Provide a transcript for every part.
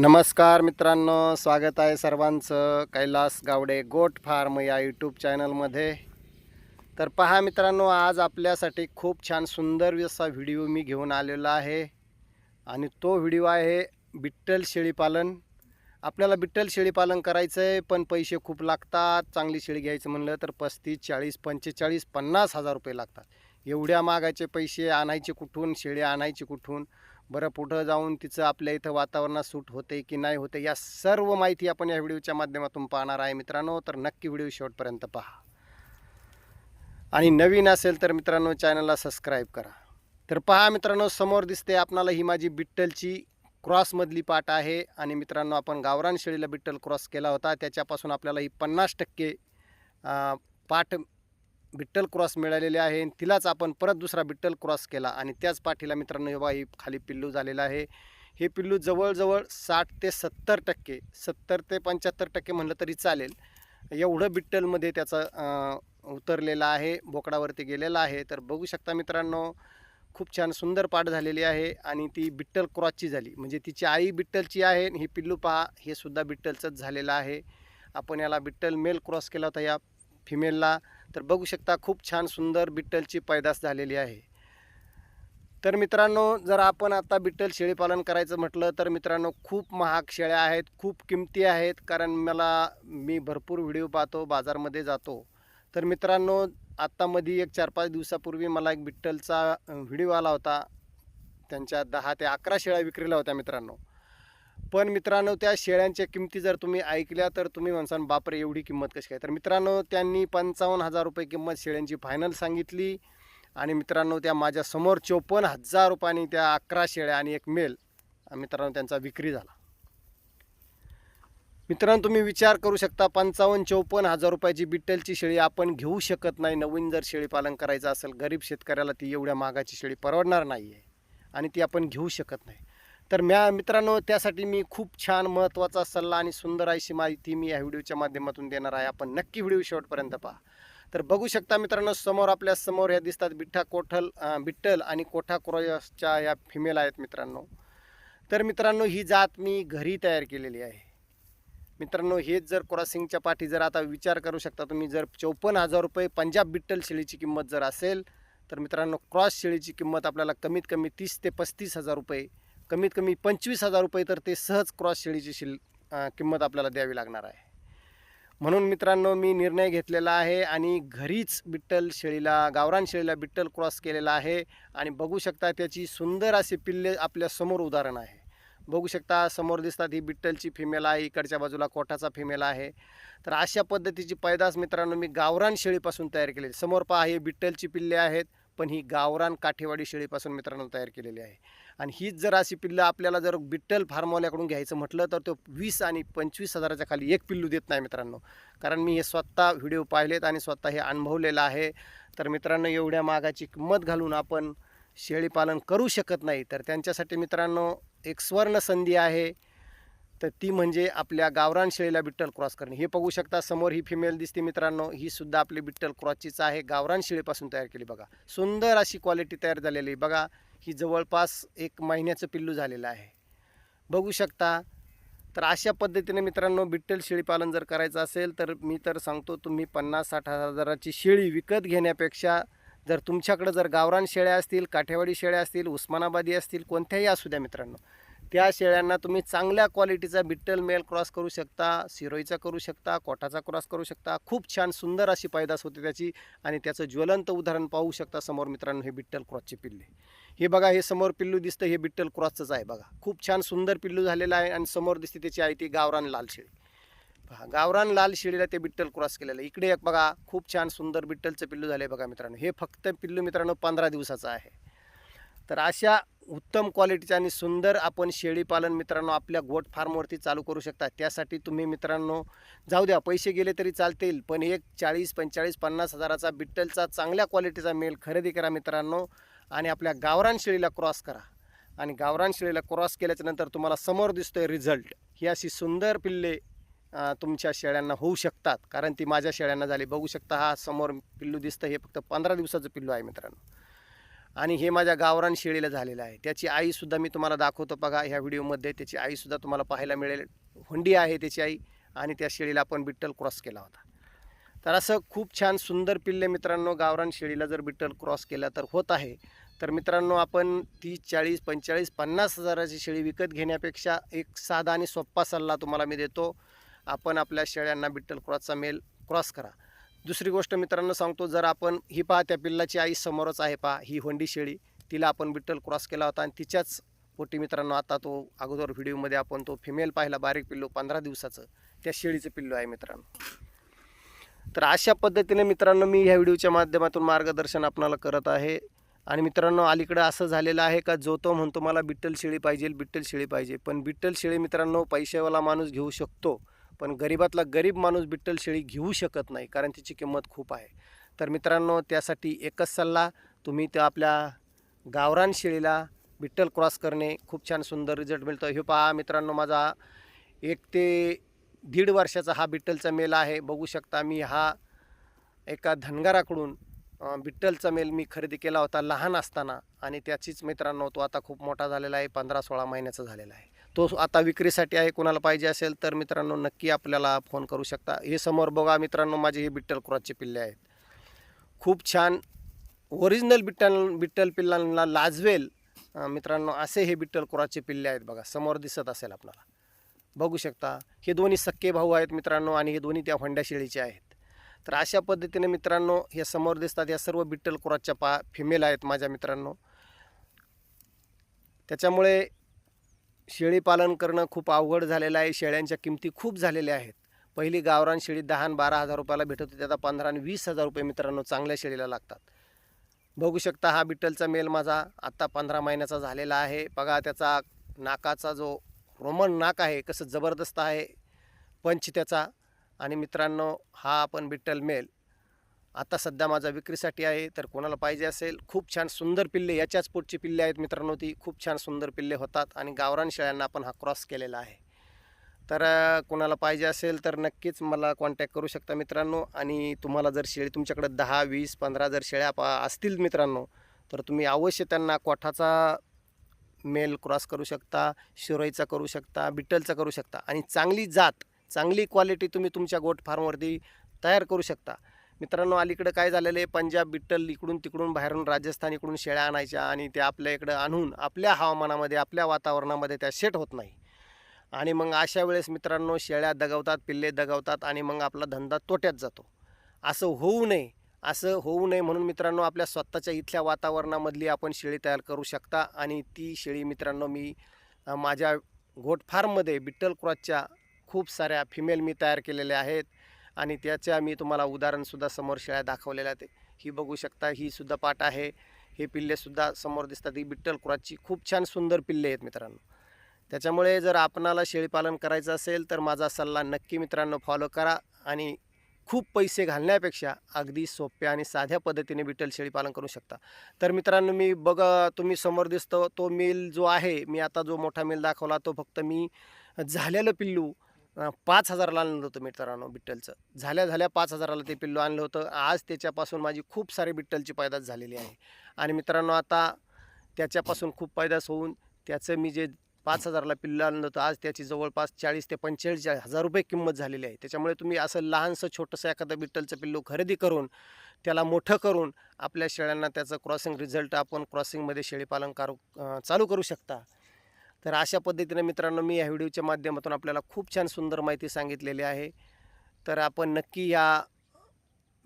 नमस्कार मित्रांनो स्वागत आहे सर्वांचं. कैलास गावडे गोट फार्म या यूट्यूब चॅनलमध्ये. तर पहा मित्रांनो आज आपल्यासाठी खूप छान सुंदर असा व्हिडिओ मी घेऊन आलेलो आहे. आणि तो व्हिडिओ आहे बिट्टल शेळीपालन आपल्याला बिट्टल शेळीपालन करायचं आहे पण पैसे खूप लागतात. चांगली शेळी घ्यायचं म्हणलं तर पस्तीस चाळीस पंचेचाळीस पन्नास हजार रुपये लागतात. एवढ्या मागाचे पैसे आणायचे कुठून शेळी आणायची कुठून? बरं पुढं जाऊन तिचं आपल्या इथं वातावरणात सूट होते की नाही होते या सर्व माहिती आपण या व्हिडिओच्या माध्यमातून पाहणार आहे मित्रांनो. तर नक्की व्हिडिओ शेवटपर्यंत पहा. आणि नवीन असेल तर मित्रांनो चॅनलला सबस्क्राईब करा. तर पहा मित्रांनो समोर दिसते आपणाला ही माझी बिट्टलची क्रॉसमधली पाट आहे. आणि मित्रांनो आपण गावरान शेळीला बिट्टल क्रॉस केला होता. त्याच्यापासून आपल्याला ही पन्नास टक्के पाठ बिट्टल क्रॉस मिळालेले आहे. आणि तिलाच आपण परत दुसरा बिट्टल क्रॉस केला. आणि त्याच पाठीला मित्रांनो हे ही खाली पिल्लू झालेला आहे. हे पिल्लू जवळजवळ साठ ते सत्तर टक्के सत्तर ते पंच्याहत्तर टक्के म्हणलं तरी चालेल. एवढं बिट्टलमध्ये त्याचं उतरलेला उतरलेलं आहे बोकडावरती गेलेला आहे. तर बघू शकता मित्रांनो खूप छान सुंदर पाठ झालेली आहे. आणि ती बिट्टल क्रॉसची झाली. म्हणजे तिची आई बिट्टलची आहे आणि ही पिल्लू पहा हे सुद्धा बिट्टलचंच झालेलं आहे. आपण याला बिट्टल मेल क्रॉस केला होता या फिमेलला तर बघू शकता खूप छान सुंदर बिट्टलची पैदास झालेली आहे. तर मित्रांनो जर आपण आता बिट्टल शेळीपालन करायचं म्हटलं तर मित्रांनो खूप महाग शेळ्या आहेत खूप किमती आहेत कारण मला मी भरपूर व्हिडिओ पाहतो बाजारमध्ये जातो. तर मित्रांनो आत्तामध्ये एक चार पाच दिवसापूर्वी मला एक बिट्टलचा व्हिडिओ आला होता. त्यांच्या दहा ते अकरा शेळ्या विक्रीला होत्या मित्रांनो. पण मित्रांनो त्या शेळ्यांच्या किमती जर तुम्ही ऐकल्या तर तुम्ही म्हणसान बापरे एवढी किंमत कशी काय? तर मित्रांनो त्यांनी पंचावन्न हजार रुपये किंमत शेळ्यांची फायनल सांगितली. आणि मित्रांनो त्या माझ्यासमोर चोपन्न हजार रुपयांनी त्या अकरा शेळ्या आणि एक मेल. मित्रांनो त्यांचा विक्री झाला. मित्रांनो तुम्ही विचार करू शकता पंचावन्न चौपन्न हजार रुपयाची बिट्टलची शेळी आपण घेऊ शकत नाही. नवीन जर शेळी पालन करायचं असेल गरीब शेतकऱ्याला ती एवढ्या महागाची शेळी परवडणार नाही आहे आणि ती आपण घेऊ शकत नाही. तर म्या मित्रांनो त्यासाठी मी खूप छान महत्त्वाचा सल्ला आणि सुंदर अशी माहिती मी या व्हिडिओच्या माध्यमातून देणार आहे. आपण नक्की व्हिडिओ शेवटपर्यंत पहा. तर बघू शकता मित्रांनो समोर आपल्यासमोर ह्या दिसतात बिठ्ठा कोठल बिठ्ठल बिट्टल आणि कोठा क्रॉसच्या या फिमेल आहेत मित्रांनो. तर मित्रांनो ही जात मी घरी तयार केलेली आहे. मित्रांनो हेच जर क्रॉसिंगच्या पाठी जर आता विचार करू शकता तुम्ही जर चौपन्न हजार रुपये पंजाब बिट्टल शेळीची किंमत जर असेल तर मित्रांनो क्रॉस शेळीची किंमत आपल्याला कमीत कमी तीस ते पस्तीस हजार रुपये कमीत कमी पंचवीस हजार रुपये तर ते सहज क्रॉस शेळीची शिल किंमत आपल्याला द्यावी लागणार आहे. म्हणून मित्रांनो मी निर्णय घेतलेला आहे आणि घरीच बिट्टल शेळीला गावरान शेळीला बिट्टल क्रॉस केलेला आहे आणि बघू शकता त्याची सुंदर असे पिल्ले आपल्यासमोर उदाहरण आहे. बघू शकता समोर दिसतात ही बिट्टलची फिमेल आहे इकडच्या बाजूला कोठाचा फिमेल आहे. तर अशा पद्धतीची पैदास मित्रांनो मी गावरान शेळीपासून तयार केलेली. समोर पहा हे बिट्टलची पिल्ले आहेत. पण ही गावरान काठेवाडी शेळीपासून मित्रांनो तयार केलेली आहे. आणि हीच जर अशी पिल्लं आपल्याला जर बिट्टल फार्मवाल्याकडून घ्यायचं म्हटलं तर तो वीस आणि पंचवीस हजाराच्या खाली एक पिल्लू देत नाही मित्रांनो. कारण मी हे स्वतः व्हिडिओ पाहिलेत आणि स्वतः हे अनुभवलेलं आहे. तर मित्रांनो एवढ्या मागाची किंमत घालून आपण शेळीपालन करू शकत नाही. तर त्यांच्यासाठी मित्रांनो एक स्वर्ण संधी आहे. तर ती म्हणजे आपल्या गावरान शेळीला बिट्टल क्रॉस करणे. हे बघू शकता समोर ही फिमेल दिसते मित्रांनो. ही सुद्धा आपली बिट्टल क्रॉसचीच आहे. गावरान शेळीपासून तयार केली बघा. सुंदर अशी क्वालिटी तयार झालेली आहे. बघा ही जवळपास एक महिन्याचं पिल्लू झालेलं आहे. बघू शकता. तर अशा पद्धतीने मित्रांनो बिट्टल शेळीपालन जर करायचं असेल तर मी तर सांगतो तुम्ही पन्नास साठ हजाराची शेळी विकत घेण्यापेक्षा जर तुमच्याकडं जर गावरान शेळ्या असतील काठेवाडी शेळ्या असतील उस्मानाबादी असतील कोणत्याही असू द्या मित्रांनो त्या शेळ्यांना तुम्ही चांगल्या क्वालिटीचा बिट्टल मेल क्रॉस करू शकता सिरोईचा करू शकता कोठाचा क्रॉस करू शकता. खूप छान सुंदर अशी पायदास होते त्याची आणि त्याचं ज्वलंत उदाहरण पाहू शकता समोर मित्रांनो हे बिट्टल क्रॉसचे पिल्ले. हे बघा हे समोर पिल्लू दिसतं हे बिट्टल क्रॉसचंच आहे बघा. खूप छान सुंदर पिल्लू झालेलं आहे आणि समोर दिसते त्याची आहे ती गावरान लाल शेळी. पहा गावरान लाल शेळीला ते बिट्टल क्रॉस केलेलं आहे. इकडे एक बघा खूप छान सुंदर बिट्टलचं पिल्लू झालं आहे बघा मित्रांनो. हे फक्त पिल्लू मित्रांनो पंधरा दिवसाचं आहे. तर अशा उत्तम क्वालिटीचं आणि सुंदर आपण शेळीपालन मित्रांनो आपल्या गोट फार्मवरती चालू करू शकता. त्यासाठी तुम्ही मित्रांनो जाऊ द्या पैसे गेले तरी चालतील पण एक चाळीस पंचेचाळीस पन्नास हजाराचा बिट्टलचा चांगल्या क्वालिटीचा मेल खरेदी करा मित्रांनो आणि आपल्या गावरान शेळीला क्रॉस करा. आणि गावरान शेळीला क्रॉस केल्याच्यानंतर तुम्हाला समोर दिसतोय रिझल्ट ही अशी सुंदर पिल्ले तुमच्या शेळ्यांना होऊ शकतात. कारण ती माझ्या शेळ्यांना झाली. बघू शकता हा समोर पिल्लू दिसतं हे फक्त पंधरा दिवसाचं पिल्लू आहे मित्रांनो. आणि हे माझ्या गावरान शेळीला झालेलं आहे. त्याची आईसुद्धा मी तुम्हाला दाखवतो बघा ह्या व्हिडिओमध्ये त्याची आईसुद्धा तुम्हाला पाहायला मिळेल. हुंडी आहे त्याची आई आणि त्या शेळीला आपण बिट्टल क्रॉस केला होता. तर असं खूप छान सुंदर पिल्ले मित्रांनो गावरान शेळीला जर बिट्टल क्रॉस केला तर होत आहे. तर मित्रांनो आपण तीस चाळीस पंचेचाळीस पन्नास हजाराची शेळी विकत घेण्यापेक्षा एक साधा आणि सोप्पा सल्ला तुम्हाला मी देतो. आपण आपल्या शेळ्यांना बिट्टल क्रॉसचा मेल क्रॉस करा. दुसरी गोष्ट मित्रांनो सांगतो जर आपण ही पहा त्या पिल्लाची आई समोरच आहे पहा ही होंडी शेळी. तिला आपण बिट्टल क्रॉस केला होता आणि तिच्याच पोटी मित्रांनो आता तो अगोदर व्हिडिओमध्ये आपण तो फिमेल पाहिला बारीक पिल्लू पंधरा दिवसाचं. त्या शेळीचं पिल्लू आहे मित्रांनो. तर अशा पद्धतीने मित्रांनो मी ह्या व्हिडिओच्या माध्यमातून मार्गदर्शन आपणाला करत आहे. आणि मित्रांनो अलीकडं असं झालेलं आहे का जो तो म्हणतो मला बिट्टल शेळी पाहिजे बिट्टल शेळी पाहिजे. पण बिट्टल शेळी मित्रांनो पैशावाला माणूस घेऊ शकतो. पण गरीबातला गरीब माणूस बिट्टल शेळी घेऊ शकत नाही कारण तिची किंमत खूप आहे. तर मित्रांनो त्यासाठी एकच सल्ला तुम्ही त्या आपल्या गावरान शेळीला बिट्टल क्रॉस करणे खूप छान सुंदर रिझल्ट मिळतो. हे पहा मित्रांनो माझा एक ते दीड वर्षाचा हा बिट्टलचा मेल आहे. बघू शकता मी हा एका धनगाराकडून बिट्टलचा मेल मी खरेदी केला होता लहान असताना. आणि त्याचीच मित्रांनो तो आता खूप मोठा झालेला आहे पंधरा सोळा महिन्याचा झालेला आहे. तो आता विक्रीसाठी आहे कोणाला पाहिजे असेल तर मित्रांनो नक्की आपल्याला फोन करू शकता. हे समोर बघा मित्रांनो माझे हे बिट्टल क्रॉसचे पिल्ले आहेत. खूप छान ओरिजिनल बिट्टल बिट्टल पिल्लांना लाजवेल. मित्रांनो असे हे बिट्टल क्रॉसचे पिल्ले आहेत बघा समोर दिसत असेल आपल्याला. बघू शकता हे दोन्ही सक्के भाऊ आहेत मित्रांनो आणि हे दोन्ही त्या होंड्या शेळीचे आहेत. तर अशा पद्धतीने मित्रांनो हे समोर दिसतात या सर्व बिट्टल क्रॉसच्या पा फिमेल आहेत माझ्या मित्रांनो. त्याच्यामुळे शेळीपालन करणं खूप अवघड झालेलं आहे. शेळ्यांच्या किमती खूप झालेल्या आहेत. पहिली गावरान शेळी दहा आणि बारा हजार रुपयाला भेटत होती. आता पंधरा आणि वीस हजार रुपये मित्रांनो चांगल्या शेळीला लागतात. बघू शकता हा बिट्टलचा मेल माझा आत्ता पंधरा महिन्याचा झालेला आहे. बघा त्याचा नाकाचा जो रोमन नाक आहे कसं जबरदस्त आहे पंच त्याचा. आणि मित्रांनो हा आपण बिट्टल मेल. आता सध्या माझा विक्रीसाठी आहे तर कोणाला पाहिजे असेल खूप छान सुंदर पिल्ले याच्याच पोटची पिल्ले आहेत मित्रांनो ती खूप छान सुंदर पिल्ले होतात आणि गावरान शेळ्यांना आपण हा क्रॉस केलेला आहे. तर कोणाला पाहिजे असेल तर नक्कीच मला कॉन्टॅक्ट करू शकता मित्रांनो आणि तुम्हाला जर शेळी तुमच्याकडे दहा वीस पंधरा जर शेळ्या पा असतील मित्रांनो तर तुम्ही अवश्य त्यांना कोठाचा मेल क्रॉस करू शकता शिरोईचा करू शकता बिट्टलचा करू शकता आणि चांगली जात चांगली क्वालिटी तुम्ही तुमच्या गोट फार्मवरती तयार करू शकता. मित्रांनो अलीकडं काय झालेलं आहे? पंजाब बिट्टल इकडून तिकडून बाहेरून राजस्थान इकडून शेळ्या आणायच्या आणि त्या आपल्या इकडं आणून आपल्या हवामानामध्ये आपल्या वातावरणामध्ये त्या सेट होत नाही. आणि मग अशा वेळेस मित्रांनो शेळ्या दगावतात पिल्ले दगावतात आणि मग आपला धंदा तोट्यात जातो. असं होऊ नये असं होऊ नये म्हणून मित्रांनो आपल्या स्वतःच्या इथल्या वातावरणामधली आपण शेळी तयार करू शकता. आणि ती शेळी मित्रांनो मी माझ्या गोट फार्ममध्ये बिट्टल क्रॉसच्या खूप साऱ्या फिमेल मी तयार केलेल्या आहेत. आणि त्याच्या मी तुम्हाला उदाहरणसुद्धा समोर शेळ्या दाखवलेल्या आहेत. ही बघू शकता ही सुद्धा पाट आहे. हे पिल्लेसुद्धा समोर दिसतात. ही बिट्टल क्रॉसची खूप छान सुंदर पिल्ले आहेत मित्रांनो. त्याच्यामुळे जर आपणाला शेळीपालन करायचं असेल तर माझा सल्ला नक्की मित्रांनो फॉलो करा आणि खूप पैसे घालण्यापेक्षा अगदी सोप्या आणि साध्या पद्धतीने बिटल शेळीपालन करू शकता. तर मित्रांनो मी बघ तुम्ही समोर दिसतो तो मिल जो आहे मी आता जो मोठा मिल दाखवला तो फक्त मी झालेलं पिल्लू पाच हजाराला आणलं होतं मित्रांनो बिट्टलचं. झाल्या झाल्या पाच हजाराला ते पिल्लू आणलं होतं. आज त्याच्यापासून माझी खूप सारी बिट्टलची पैदास झालेली आहे. आणि मित्रांनो आता त्याच्यापासून खूप पैदास होऊन त्याचं मी जे पाच हजाराला पिल्लं आणलं होतं आज त्याची जवळपास चाळीस ते पंचेचाळीस हजार रुपये किंमत झालेली आहे. त्याच्यामुळे तुम्ही असं लहानसं छोटंसं एखादं बिट्टलचं पिल्लू खरेदी करून त्याला मोठं करून आपल्या शेळ्यांना त्याचं क्रॉसिंग रिझल्ट आपण क्रॉसिंगमध्ये शेळीपालन करू चालू करू शकता. तर अशा पद्धतीनं मित्रांनो मी या व्हिडिओच्या माध्यमातून आपल्याला खूप छान सुंदर माहिती सांगितलेली आहे. तर आपण नक्की या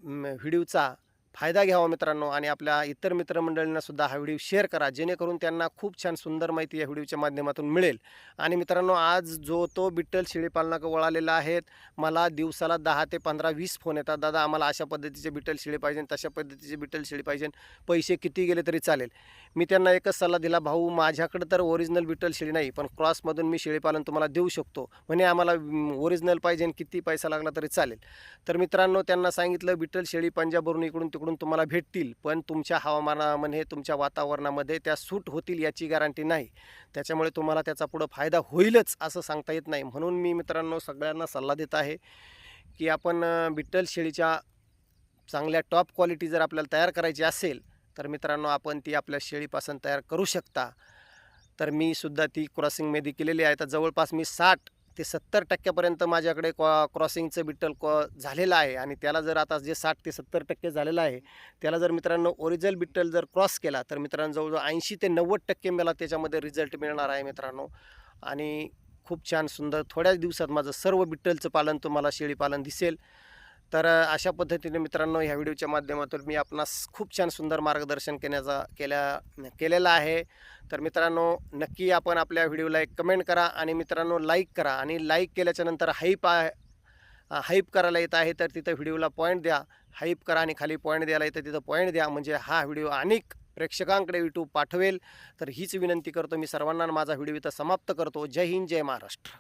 व्हिडिओचा फायदा घ्यावा मित्रांनो आणि आपल्या इतर मित्रमंडळींना सुद्धा हा व्हिडिओ शेअर करा जेणेकरून त्यांना खूप छान सुंदर माहिती या व्हिडिओच्या माध्यमातून मिळेल. आणि मित्रांनो आज जो तो बिट्टल शेळीपालनाकडे वळालेला आहेत मला दिवसाला दहा ते पंधरा वीस फोन येतात. दादा आम्हाला अशा पद्धतीचे बिट्टल शेळी पाहिजे तशा पद्धतीचे बिट्टल शेळी पाहिजे पैसे किती गेले तरी चालेल. मी त्यांना एकच सल्ला दिला भाऊ माझ्याकडे तर ओरिजिनल बिट्टल शेळी नाही पण क्रॉसमधून मी शेळीपालन तुम्हाला देऊ शकतो. म्हणे आम्हाला ओरिजिनल पाहिजे किती पैसा लागला तरी चालेल. तर मित्रांनो त्यांना सांगितलं बिट्टल शेळी पंजाबवरून इकडून तिकडून तुम्हाला भेटतील पण तुमच्या हवामानामध्ये तुमच्या वातावरणामध्ये त्या सूट होतील याची गॅरंटी नाही. त्याच्यामुळे तुम्हाला त्याचा पुढं फायदा होईलच असं सांगता येत नाही. म्हणून मी मित्रांनो सगळ्यांना सल्ला देत आहे की आपण बिट्टल शेळीच्या चांगल्या टॉप क्वालिटी जर आपल्याला तयार करायची असेल तर मित्रांनो आपण ती आपल्या शेळीपासून तयार करू शकता. तर मी सुद्धा ती क्रॉसिंगमध्ये केलेली आहे. तर जवळपास मी साठ ते सत्तर टक्क्यापर्यंत माझ्याकडे कॉ क्रॉसिंगचं बिट्टल कॉ झालेलं आहे. आणि त्याला जर आता जे साठ ते सत्तर टक्के झालेलं आहे त्याला जर मित्रांनो ओरिजिनल बिट्टल जर क्रॉस केला तर मित्रांनो जवळजवळ ऐंशी ते नव्वद टक्के मला त्याच्यामध्ये रिझल्ट मिळणार आहे मित्रांनो. आणि खूप छान सुंदर थोड्याच दिवसात माझं सर्व बिट्टलचं पालन तुम्हाला शेळीपालन दिसेल. तर अशा पद्धतीने मित्रांनो ह्या व्हिडिओच्या माध्यमातून मी आपणास खूप छान सुंदर मार्गदर्शन केण्याचा केल्या केलेलं आहे. तर मित्रांनो नक्की आपण आपल्या व्हिडिओला एक कमेंट करा आणि मित्रांनो लाईक करा आणि लाईक केल्याच्यानंतर हाईप आहे हाईप करायला येत आहे तर तिथं व्हिडिओला पॉईंट द्या. हाईप करा आणि खाली पॉईंट द्यायला येतं तिथं पॉईंट द्या. म्हणजे हा व्हिडिओ अनेक प्रेक्षकांकडे यूट्यूब पाठवेल. तर हीच विनंती करतो मी सर्वांना माझा व्हिडिओ इथं समाप्त करतो. जय हिंद जय महाराष्ट्र.